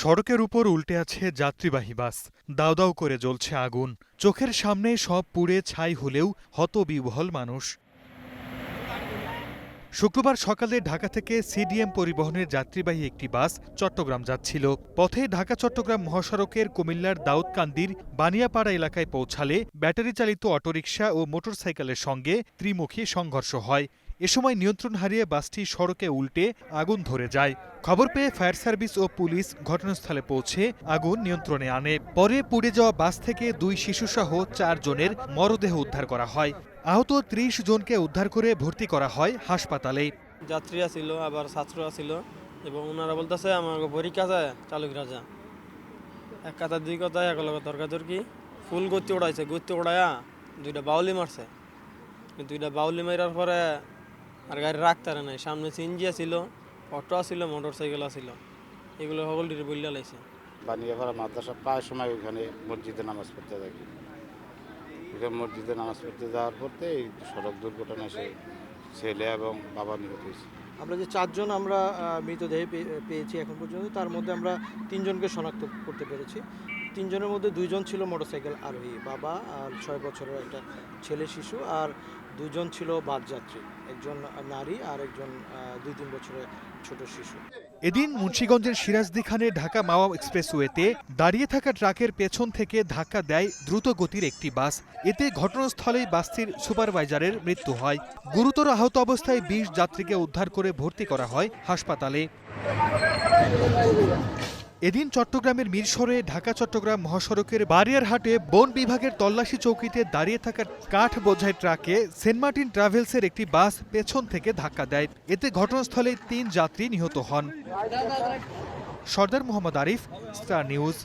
সড়কের উপর উল্টে আছে যাত্রীবাহী বাস। দাউ দাউ করে জ্বলছে আগুন। চোখের সামনে সব পুড়ে ছাই হলেও হতবিহ্বল মানুষ। শুক্রবার সকালে ঢাকা থেকে সিডিএম পরিবহনের যাত্রীবাহী একটি বাস চট্টগ্রাম যাচ্ছিল। পথে ঢাকা চট্টগ্রাম মহাসড়কের কুমিল্লার দাউদকান্দির বানিয়াপাড়া এলাকায় পৌঁছালে ব্যাটারি চালিত অটোরিকশা ও মোটরসাইকেলের সঙ্গে ত্রিমুখী সংঘর্ষ হয়। এ সময় নিয়ন্ত্রণ হারিয়ে বাসটি সড়কে উল্টে আগুন ধরে যায়। খবর পেয়ে ফায়ার সার্ভিস ও পুলিশ ঘটনাস্থলে পৌঁছে আগুন নিয়ন্ত্রণে আনে। পরে পুড়ে যাওয়া বাস থেকে দুই শিশুসহ চারজনের মরদেহ উদ্ধার করা হয়। আহত ত্রিশ জনকে উদ্ধার করে ভর্তি করা হয় হাসপাতালে। যাত্রীরা ছিল, আবার ছাত্ররা ছিল এবং ওনারা বলতেছে আমার পরীক্ষা যায় চালক রাজা এক কথা দুই কথা এক লগে তর্কাতর্কি ফুল গতি উড়াইছে গতি উড়াইয়া দুইটা বাউলি মারছে। দুইটা বাউলি মারার পরে আর গাড়ি রাখতে পারে নাই। সামনে সিনজি ছিল অটো ছিল মোটর সাইকেল ছিল এগুলো সকলটির বললে লাইছে। বানিয়াপাড়া মাদ্রাসা প্রায় সময় ওখানে মসজিদে নামাজ পড়তে থাকি ওখানে মসজিদে নামাজ পড়তে যাওয়ার পরতে এই সড়ক দুর্ঘটনায় সে ছেলে এবং বাবা নিহত হয়েছে। আমরা যে চারজন আমরা মৃতদেহ পেয়েছি এখন পর্যন্ত তার মধ্যে আমরা তিনজনকে শনাক্ত করতে পেরেছি। তিনজনের মধ্যে দুইজন ছিল মোটরসাইকেল আরোহী, বাবা আর ছয় বছরের একটা ছেলে শিশু, আর দুজন ছিল বাসযাত্রী, একজন নারী আর একজন দুই তিন বছরের ছোট শিশু। এদিন মুন্সীগঞ্জের সিরাজদি খানে ঢাকা মাওয়া এক্সপ্রেসওয়েতে দাঁড়িয়ে থাকা ট্রাকের পেছন থেকে ধাক্কা দেয় দ্রুত গতির একটি বাস। এতে ঘটনাস্থলেই বাসটির সুপারভাইজারের মৃত্যু হয়। গুরুতর আহত অবস্থায় বিশ যাত্রীকে উদ্ধার করে ভর্তি করা হয় হাসপাতালে। এদিন চট্টগ্রামের মিরসরে ঢাকা চট্টগ্রাম মহাসড়কের বারিয়ারহাটে বন বিভাগের তল্লাশি চৌকিতে দাঁড়িয়ে থাকা কাঠ বোঝাই ট্রাকে সেন্ট মার্টিন ট্রাভেলসের একটি বাস পেছন থেকে ধাক্কা দেয়। এতে ঘটনাস্থলে তিন যাত্রী নিহত হন। Sardar Mohammad Arif, star news.